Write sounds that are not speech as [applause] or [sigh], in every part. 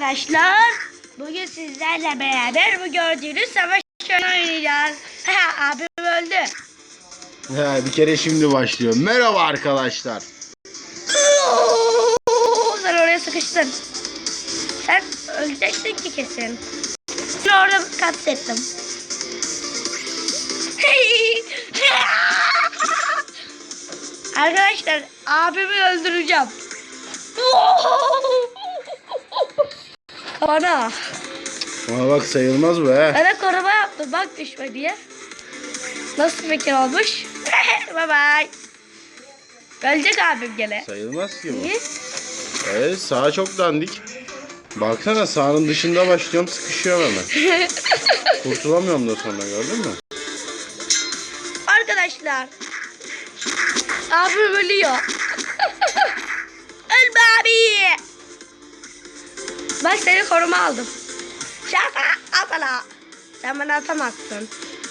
arkadaşlar. Bugün sizlerle beraber bu gördüğünüz savaş oyunu oynayacağız. [laughs] Abim öldü. He, bir kere şimdi başlıyor. Merhaba arkadaşlar. Sen oraya sıkıştın. Sen öleceksin ki kesin. Seni orada katlettim. [laughs] Arkadaşlar abimi öldüreceğim. Bana. Ama bak sayılmaz bu he. Bana koruma yaptı bak düşme diye. Nasıl fikir olmuş? [laughs] bye bye. Ölecek abim gene. Sayılmaz ki bu. Niye? Evet sağ çok dandik. Baksana sahanın dışında başlıyorum sıkışıyorum hemen. [laughs] Kurtulamıyorum da sonra gördün mü? Arkadaşlar. Abim ölüyor. Bak seni koruma aldım. Şaka atala. Sen bana atamazsın.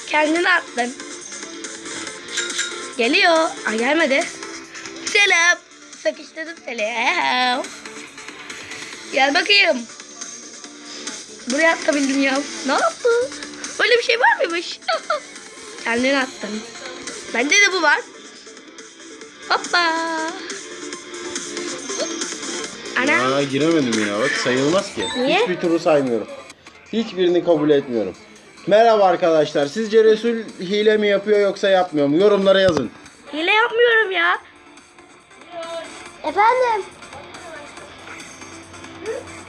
Kendini attın. Geliyor. Aa, gelmedi. Selam. Sıkıştırdım seni. Gel bakayım. Buraya atabildim ya. Ne yaptı? Böyle bir şey var mıymış? [laughs] Kendini attın. Bende de bu var. Hoppa. Aa giremedim yine bak sayılmaz ki. Niye? Hiçbir turu saymıyorum. Hiçbirini kabul etmiyorum. Merhaba arkadaşlar. Sizce Resul hile mi yapıyor yoksa yapmıyor mu? Yorumlara yazın. Hile yapmıyorum ya. Efendim.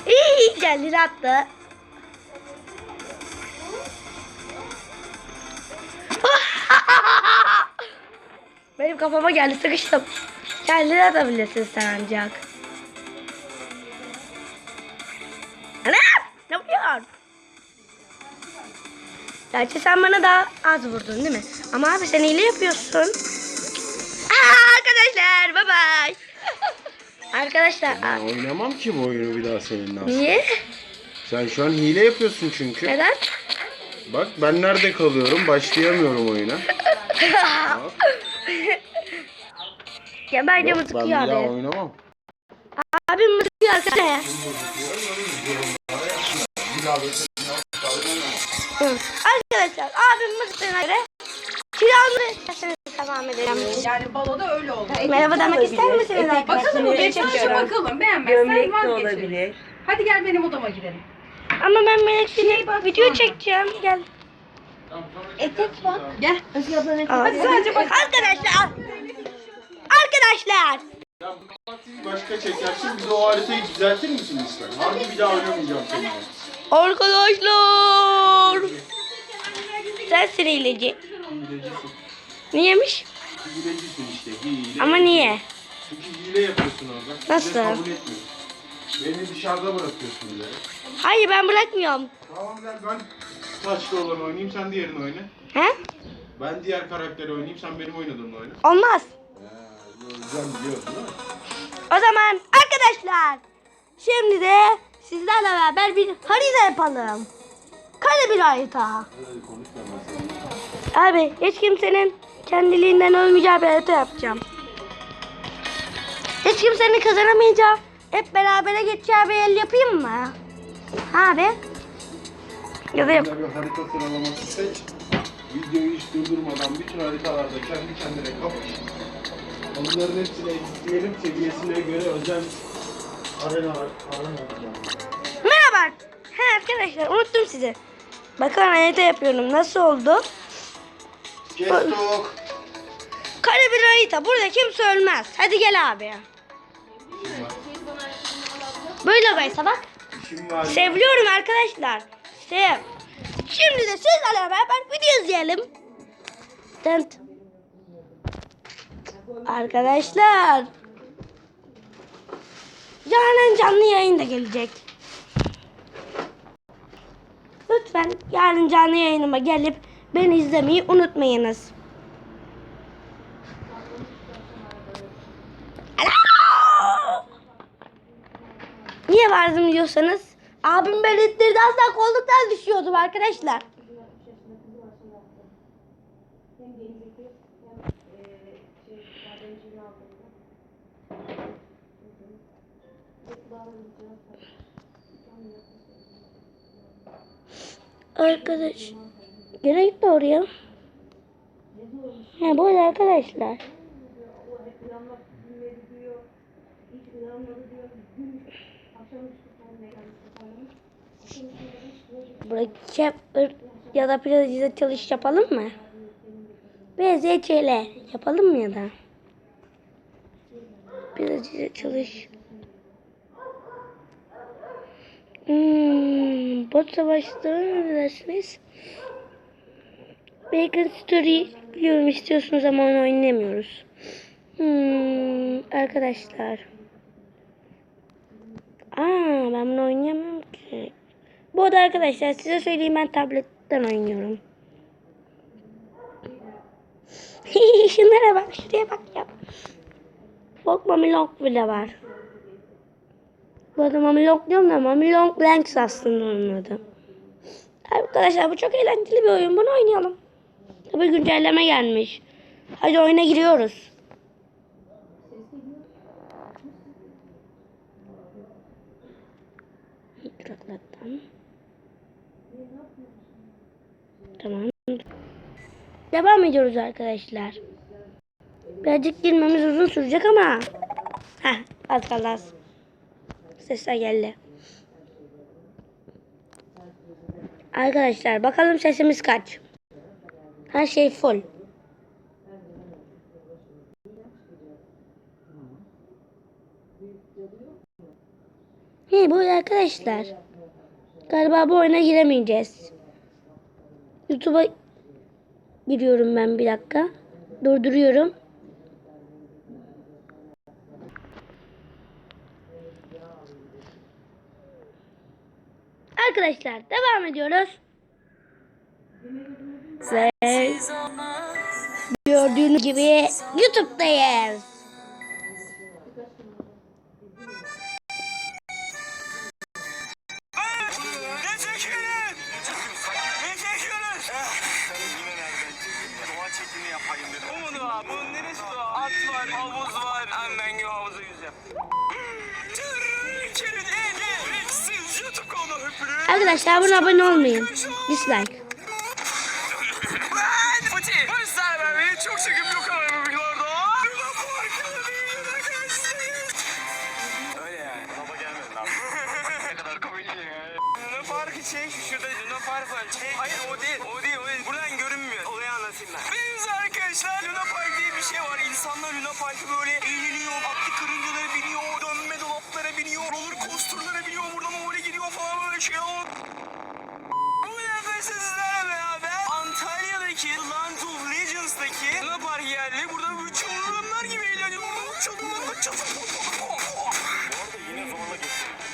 İyi kendini attı. [laughs] Benim kafama geldi sıkıştım. Kendini atabilirsin sen ancak. Gerçi sen bana daha az vurdun değil mi? Ama abi sen hile yapıyorsun. Aa, arkadaşlar bye bye. arkadaşlar Ben oynamam ki bu oyunu bir daha seninle. aslında. niye? Sen şu an hile yapıyorsun çünkü. Neden? Bak ben nerede kalıyorum? Başlayamıyorum oyuna. Bak, [laughs] ya bence yok, ben bir mızıkıyor daha abi. oynamam. Abim mızıkıyor arkadaşlar. Hı. Arkadaşlar abim mızıklarına göre silahını devam edelim. Yani baloda öyle oldu. Merhaba demek ister misiniz Bakalım arkadaşlar? mı? Geçmişe bakalım. Beğenmezsen Gömlek de vazgeçelim. olabilir. Hadi gel benim odama gidelim. Ama ben Melek'le video çekeceğim. Gel. Etek bak. Gel. Hadi sadece bak. Arkadaşlar. Arkadaşlar. Ya bu partiyi başka çekersin. Bir de o haritayı düzeltir misin lütfen? Harbi bir daha oynamayacağım seninle. Arkadaşlar. Sensin hileci. Niyemiş? Hilecisin işte. Hile. Ama niye? Çünkü hile yapıyorsun orada. Nasıl? Kabul. Beni dışarıda bırakıyorsun bile. Hayır ben bırakmıyorum. Tamam gel ben taşlı olan oynayayım sen diğerini oyna. He? Ben diğer karakteri oynayayım sen benim oynadığımla oyna. Olmaz. Göreceğim biliyorsun değil mi? O zaman arkadaşlar şimdi de sizlerle beraber bir harita yapalım. Kare bir harita. Abi hiç kimsenin kendiliğinden ölmeyeceği bir harita yapacağım. Hiç kimsenin kazanamayacağı, hep berabere geçeceği bir el yapayım mı? Abi? Ya da yap. Harita sıralaması seç. Videoyu hiç durdurmadan bütün haritalarda kendi kendine kapış. Onların hepsini editleyelim seviyesine göre özel. Merhaba. He arkadaşlar unuttum sizi. Bakın harita yapıyorum. Nasıl oldu? Kestok. Kare bir harita. Burada kimse ölmez. Hadi gel abi. Böyle baysa bak. Seviyorum arkadaşlar. Sev. Şimdi de sizlerle beraber video izleyelim. Tent. Arkadaşlar. Yarın canlı yayın da gelecek. Lütfen yarın canlı yayınıma gelip beni izlemeyi unutmayınız. Alo! Niye vardım diyorsanız abim beni ittirdi asla kolluktan düşüyordum arkadaşlar. Arkadaş. Gene gitti oraya. Ha böyle arkadaşlar. Bırakıp ya da piyazıda çalış yapalım mı? BZCL yapalım mı ya da? Piyazıda çalış. Hmm, bot savaşları ne dersiniz? Bacon Story biliyorum istiyorsunuz ama onu oynamıyoruz. Hmm, arkadaşlar. Aa, ben bunu oynayamam ki. Bu arada arkadaşlar size söyleyeyim ben tabletten oynuyorum. [laughs] Şunlara bak şuraya bak ya. Folk Mami Long bile var. Bu arada Mami Long diyorum da Mami Long Blanks aslında onun adı. Arkadaşlar bu çok eğlenceli bir oyun. Bunu oynayalım. Tabii güncelleme gelmiş. Hadi oyuna giriyoruz. Duraklardan. Tamam. Devam ediyoruz arkadaşlar. Birazcık girmemiz uzun sürecek ama. Heh, az kaldı. Sesler geldi. Arkadaşlar bakalım sesimiz kaç. Her şey full. He bu arkadaşlar. Galiba bu oyuna giremeyeceğiz. YouTube'a giriyorum ben bir dakika. Durduruyorum. Arkadaşlar devam ediyoruz. Ve gördüğünüz gibi YouTube'dayız. Bunun neresi doğa? At var, havuz var. Gibi havuza yüzeceğim. Arkadaşlar buna abone olmayın. Dislike.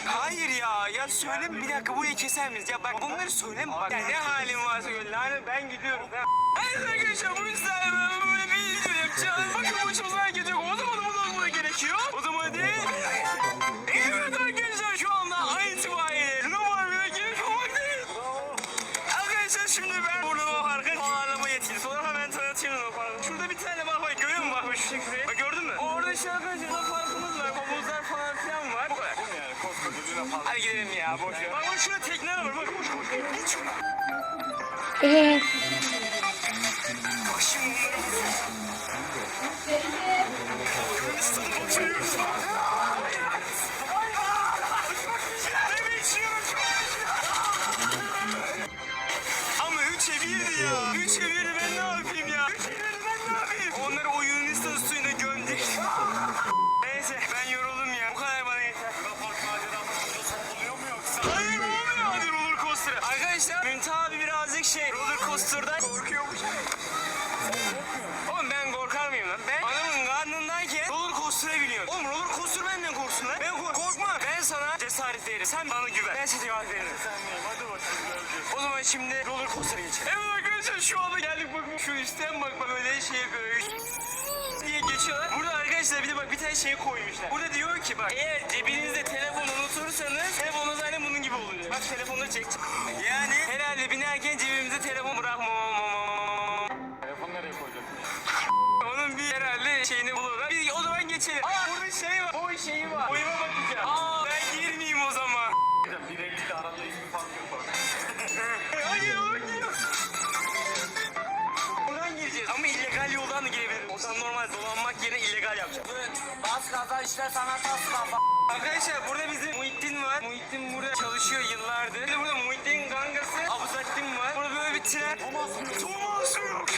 Hayır ya ya söyleme bir dakika burayı keser miyiz? Ya bak bunları söyleme bak. Ya ne halin varsa gör lanet ben gidiyorum. Ben... Evet arkadaşlar bu yüzden ben böyle bir video yapacağız. Bakın başımıza hareket yok. O zaman bundan buna gerekiyor. O zaman hadi. Yes. Veririm. Sen bana güven. Ben sana cevap veririm. Sen miyim? Hadi bakalım göreceğiz. O zaman şimdi roller coaster'a geçelim. Evet arkadaşlar şu anda geldik bak şu üstten bak bak öyle şey yapıyor. diye geçiyorlar. Burada arkadaşlar bir de bak bir tane şey koymuşlar. Burada diyor ki bak eğer cebinizde telefon unutursanız telefonunuz aynen bunun gibi oluyor. Bak telefonları çek. Yani herhalde binerken cebimize telefon bırakmamamamamamam. Telefonu nereye koyacaksın? Onun bir herhalde şeyini bulurlar. Bir o zaman geçelim. Aa burada şey var. Boy şeyi var. Boyuma bakacağım. Kaza işte sana tas kafa. Arkadaşlar burada bizim Muhittin var. Muhittin burada çalışıyor yıllardır. Bir de burada Muhittin'in kankası Abuzattin var. Burada böyle bir tren. Thomas mı? Thomas yok.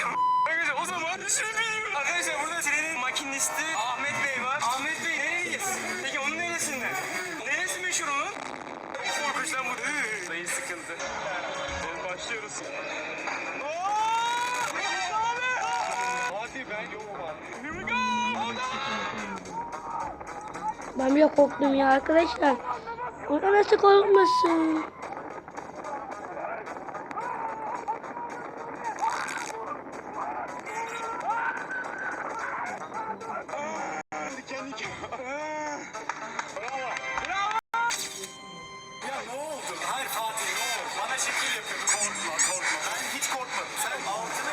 Arkadaşlar o zaman şey bilmiyorum. Arkadaşlar burada trenin makinisti Ahmet Bey var. Ahmet Bey nereliyiz? Peki onun neresinden? Neresi meşhur onun? Korkunç lan bu. Dayı sıkıntı. Başlıyoruz. Ben bile korktum ya arkadaşlar. Orada nasıl korkmasın? Hayır Fatih ne oldu? Bana şekil yapıyor. Korkma korkma. Ben hiç korkmadım. Sen altına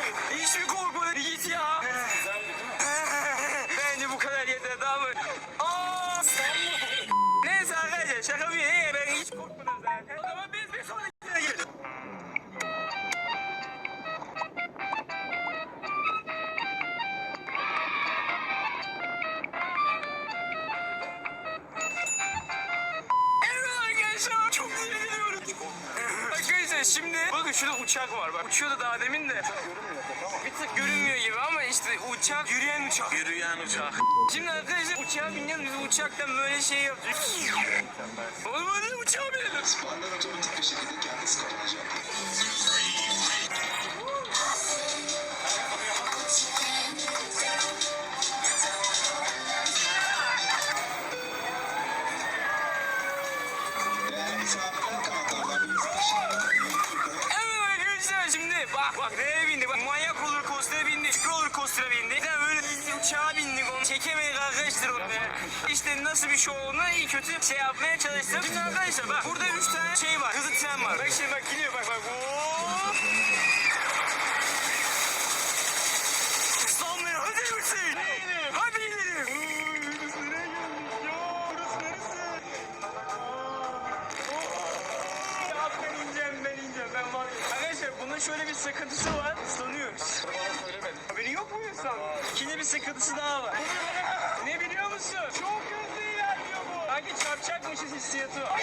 şurada uçak var bak. Uçuyordu daha demin de. Bir tık görünmüyor gibi ama işte uçak yürüyen uçak. Yürüyen uçak. Şimdi arkadaşlar uçağa biniyoruz biz uçaktan böyle şey yapıyoruz. Oğlum hadi uçağa binelim. Fanlar otomatik bir şekilde kendisi kapanacak. İşte nasıl bir şey olduğunu iyi kötü şey yapmaya çalıştım Şimdi arkadaşlar bak burada üç tane şey var hızlı tren var Bak şimdi bak gidiyor bak bak Hop. Sallayın hadi Hüseyin Hadi. Arkadaşlar bunun şöyle bir sıkıntısı var. Islanıyoruz. Haberi yok mu insan? İkinci bir sıkıntısı daha var. ne biliyor musun? Çok. Sanki çarpacakmışız hissiyatı var.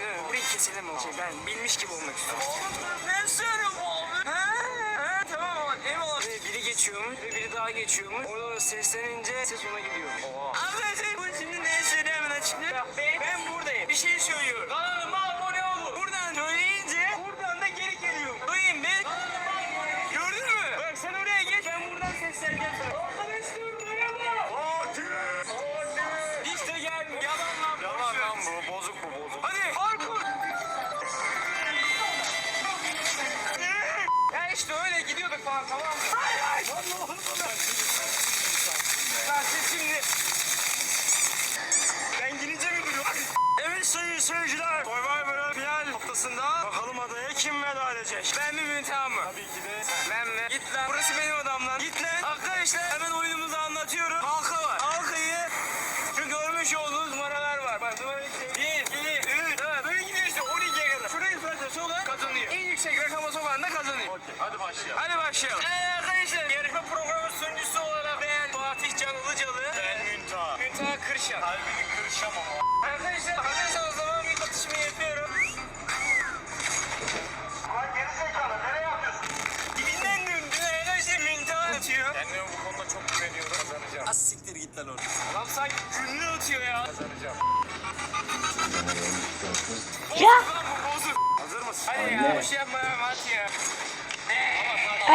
Etkileniyorum. Burayı keselim o şey. Ben bilmiş gibi olmak istiyorum. Oğlum ne söylüyor bu abi? Ha? Ha? Tamam ama eyvallah. Ve biri geçiyormuş ve biri daha geçiyormuş. Orada da seslenince ses ona gidiyor. Arkadaşlar bu şimdi ne söylüyor hemen açıklayayım. Bak ben, ben buradayım. Bir şey söylüyorum. Kanalıma Sayın seyirciler. Survivor final haftasında bakalım adaya kim veda edecek? Ben mi Müntaha mı? Tabii ki de Ben mi? Git lan. Burası benim odam lan. Git lan. Arkadaşlar hemen oyunumuzu anlatıyorum. Halka var. Halkayı şu görmüş olduğunuz numaralar var. Bak numara 1, 2, 3, 4. Böyle gidiyor işte 12'ye kadar. Şurayı sadece solan kazanıyor. En yüksek rakama sokan da kazanıyor. Hadi başlayalım. Hadi başlayalım. Ee, arkadaşlar yarışma programı sunucusu olarak Ilıcalı. Ben Münta. Müntaha Kırşan. Kalbini kırışam ama. Arkadaşlar hazırsanız o zaman bir atışımı yapıyorum. Lan geri zekalı nereye atıyorsun? Dibinden döndü arkadaşlar Müntaha atıyor. Kendime bu konuda çok güveniyorum. Kazanacağım. Az siktir git lan oraya. Adam sanki günlü atıyor ya. Kazanacağım. Bozuk Ya. lan bu bozuk. Hazır mısın? Hadi ya boş yapma ya at ya.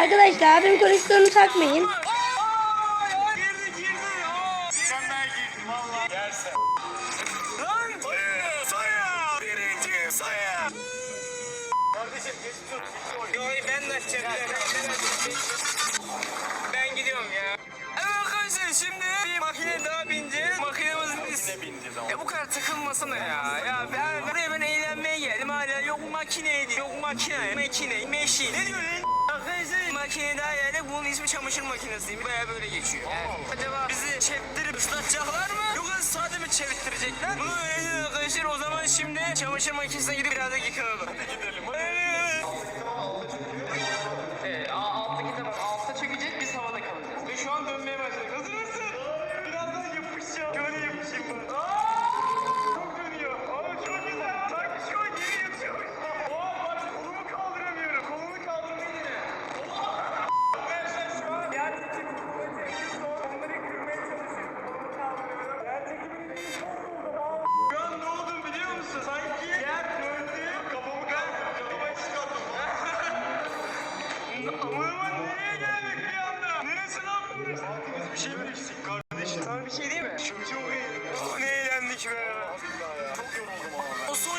Arkadaşlar abim konuştuğunu takmayın. Ben, gidiyorum ya. Evet arkadaşlar şimdi bir makine daha bineceğiz. Makinemizin ismi. Ne bineceğiz ama? E bu kadar takılmasana ya. Ya ben buraya ben eğlenmeye geldim hala yok makineydi, yok makine, makine, meşin. Ne diyor lan? Arkadaşlar makine daha yani bunun ismi çamaşır makinesi. Baya böyle geçiyor. Yani acaba bizi çevirip ıslatacaklar mı? Yoksa sade mi çevirttirecekler? Bunu öğrenin arkadaşlar. O zaman şimdi çamaşır makinesine gidip birazcık yıkanalım. Hadi gidelim. Evet,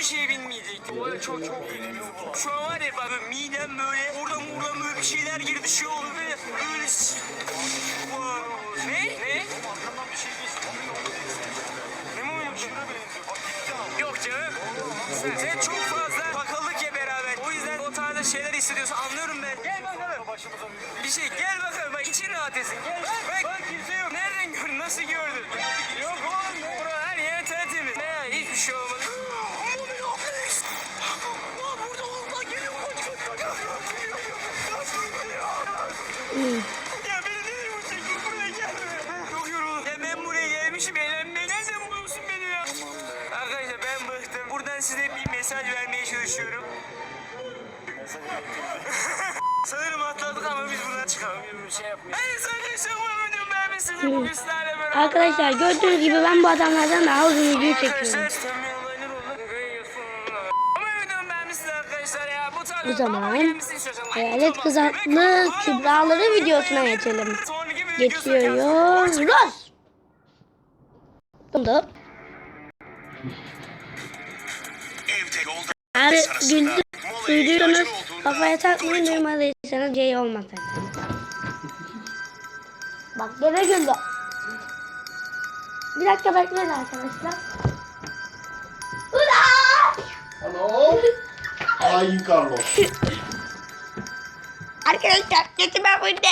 O şeye binmeyecektim. O çok çok. Şu an var ya bak böyle midem böyle oradan buradan böyle bir şeyler girdi şey oldu böyle. Böyle. Ne? Ne? Şey. Ne mi? Yok canım. Sen, sen çok fazla takıldık ya beraber. O yüzden o tarzda şeyler hissediyorsun. Anlıyorum ben. Gel bakalım. Bir şey gel bakalım. Bak için rahat etsin. Gel. Bak. Bak kimse yok. Nereden gördün? Nasıl gördün? Yok oğlum. Buradan size bir mesaj vermeye çalışıyorum. [laughs] Sanırım atladık ama biz buradan çıkamıyoruz. Bir şey yapmıyoruz. Hayır arkadaşlar bu videomu beğenmişsiniz. Bugün sizlerle beraber. Arkadaşlar gördüğünüz gibi ben bu adamlardan daha uzun video çekiyorum. O zaman Hayalet Ve- kübraları videosuna geçelim. Geçiyoruz. Bunda Abi güldü, duyduysanız kafaya takmayın duymadıysanız şey olmaz zaten. [laughs] Bak gene güldü. Bir dakika bekleyin arkadaşlar. Ano? Hain Carlos. Arkadaşlar geçin ben burada.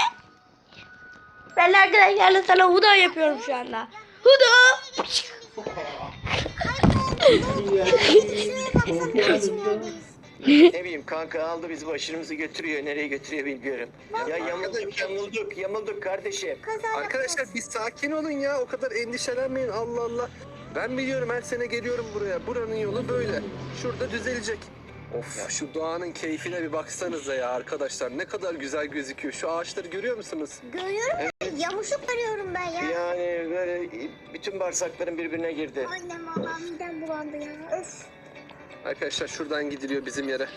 Ben arkadaşlarla sana huda yapıyorum şu anda. Huda! Ne bileyim kanka aldı bizi başımızı götürüyor. Nereye götürüyor bilmiyorum. Ya yamulduk yamulduk yamulduk kardeşim. Arkadaşlar bir sakin olun ya. O kadar endişelenmeyin Allah Allah. Ben biliyorum her sene geliyorum buraya. Buranın yolu böyle. Şurada düzelecek. Of ya şu doğanın keyfine bir baksanıza ya arkadaşlar. Ne kadar güzel gözüküyor. Şu ağaçları görüyor musunuz? Görüyorum. Yamuşuk arıyorum ben ya. Yani böyle bütün bağırsakların birbirine girdi. Annem Allah'ım midem bulandı ya. Öf. Arkadaşlar şuradan gidiliyor bizim yere.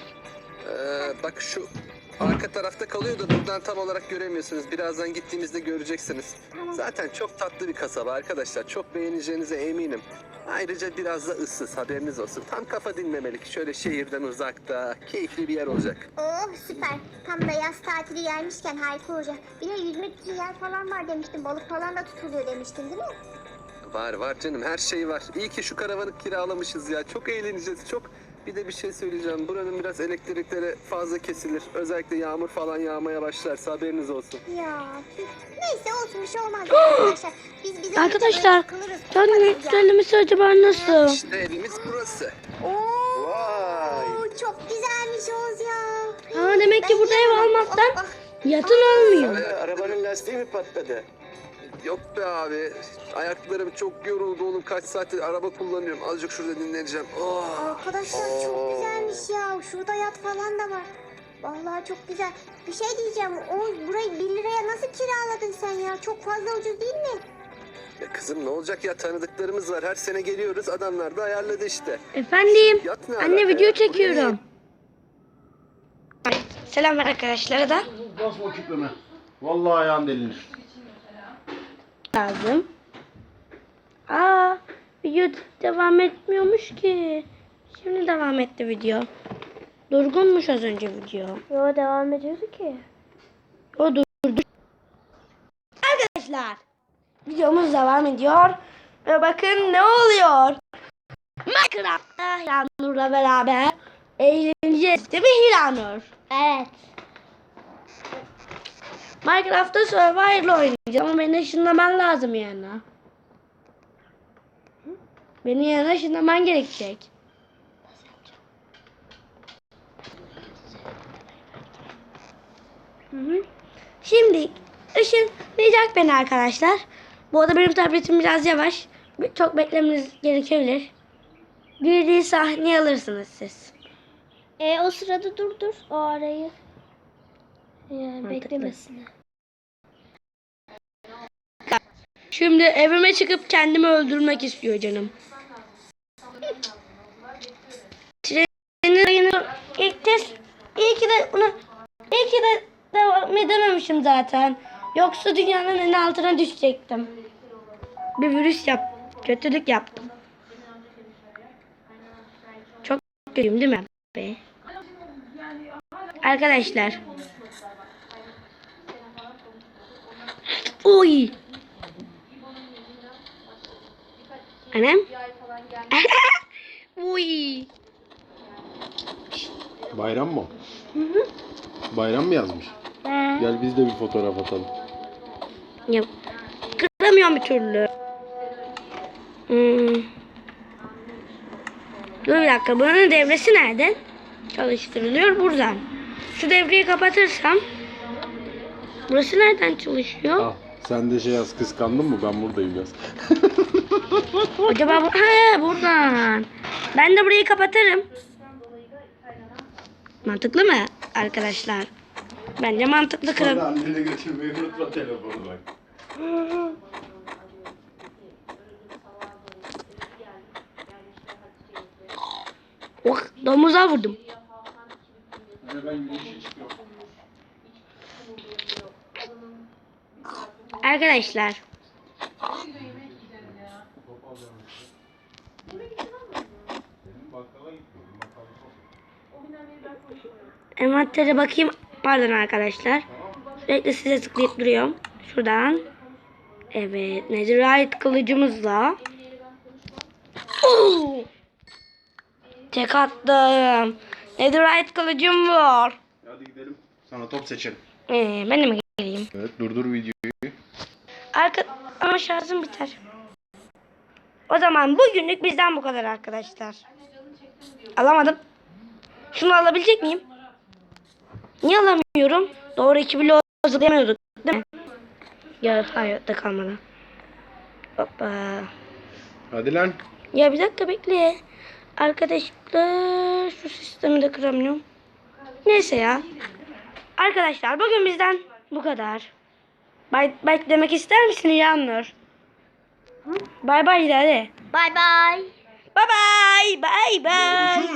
Ee, bak şu arka tarafta kalıyor da buradan tam olarak göremiyorsunuz. Birazdan gittiğimizde göreceksiniz. Zaten çok tatlı bir kasaba arkadaşlar. Çok beğeneceğinize eminim. Ayrıca biraz da ıssız haberiniz olsun. Tam kafa dinlemelik. Şöyle şehirden uzakta. Keyifli bir yer olacak. Oh süper. Tam da yaz tatili gelmişken harika olacak. Bir de yüzmek için yer falan var demiştin. Balık falan da tutuluyor demiştin değil mi? Var var canım her şey var. İyi ki şu karavanı kiralamışız ya. Çok eğleneceğiz çok. Bir de bir şey söyleyeceğim. Buranın biraz elektrikleri fazla kesilir. Özellikle yağmur falan yağmaya başlarsa haberiniz olsun. Ya. Neyse olsun bir şey olmaz [gasps] arkadaşlar. Biz bize Arkadaşlar. Canım söylemesi acaba nasıl? İşte evimiz burası. Oo, Vay. çok güzelmiş Oğuz ya. Ha demek ki burada ev almaktan Ah, yatın olmuyor. Arabanın lastiği mi patladı? Yok be abi. Ayaklarım çok yoruldu oğlum. Kaç saattir araba kullanıyorum. Azıcık şurada dinleneceğim. Oh. Arkadaşlar çok güzelmiş ya. Şurada yat falan da var. Vallahi çok güzel. Bir şey diyeceğim. O burayı 1 liraya nasıl kiraladın sen ya? Çok fazla ucuz değil mi? Ya kızım ne olacak ya tanıdıklarımız var. Her sene geliyoruz. Adamlar da ayarladı işte. Efendim, Yat ne anne alaka video ya? çekiyorum. Selam arkadaşlara da Basma küpleme. Vallahi ayağın delinir. Lazım. Aa, video devam etmiyormuş ki. Şimdi devam etti video. Durgunmuş az önce video. Yo devam ediyordu ki. O durdu. Arkadaşlar videomuz devam ediyor. Ve bakın ne oluyor. Minecraft'ta Hiranur'la beraber eğleneceğiz değil mi Hiranur? Evet. Minecraft'ta Survival oynayacağız ama beni ışınlaman lazım yanına. Beni yanına ışınlaman gerekecek. Hı hı. Şimdi ışınlayacak beni arkadaşlar. Bu arada benim tabletim biraz yavaş. Çok beklemeniz gerekebilir. Girdiği sahneyi alırsınız siz. E, o sırada dur dur o arayı. Yani. Şimdi evime çıkıp kendimi öldürmek istiyor canım. Trenin rayını ilk test iyi ki de bunu iyi ki de devam edememişim zaten. Yoksa dünyanın en altına düşecektim. Bir virüs yap, kötülük yaptım. Çok kötüyüm değil mi be? Arkadaşlar. Oy. Annem? Uy. Bayram mı? Bayram mı yazmış? Gel biz de bir fotoğraf atalım. Ya, kıramıyorum bir türlü. Hmm. Dur bir dakika. Bunun devresi nerede? Çalıştırılıyor buradan. Şu devreyi kapatırsam. Burası nereden çalışıyor? Al. Sen de şey yaz kıskandın mı? Ben buradayım yaz. [laughs] Acaba bu... He, buradan. Ben de burayı kapatırım. Mantıklı mı arkadaşlar? Bence mantıklı kırım. annene götürmeyi unutma telefonu bak. Oh, domuza vurdum. Ben yürüyüşe çıkıyorum. Arkadaşlar. Envantere bakayım. Pardon arkadaşlar. Sürekli size tıklayıp duruyorum. Şuradan. Evet. Netherite kılıcımızla. Oo! Tek attım. Netherite kılıcım var. Hadi gidelim. Sana top seçelim. Ee, ben de mi geleyim? Evet durdur videoyu. Arka... Ama şarjım biter. O zaman bugünlük bizden bu kadar arkadaşlar. Alamadım. Şunu alabilecek miyim? Niye alamıyorum? Doğru iki bloğu zıplayamıyorduk değil mi? Ya hayatta kalmadı. Hoppa. Hadi lan. Ya bir dakika bekle. Arkadaşlar şu sistemi de kıramıyorum. Neyse ya. Arkadaşlar bugün bizden bu kadar. Bay, bay demek ister misin İlhanur? Bay bay hadi. Bay bay. Bay bay. Bay bay.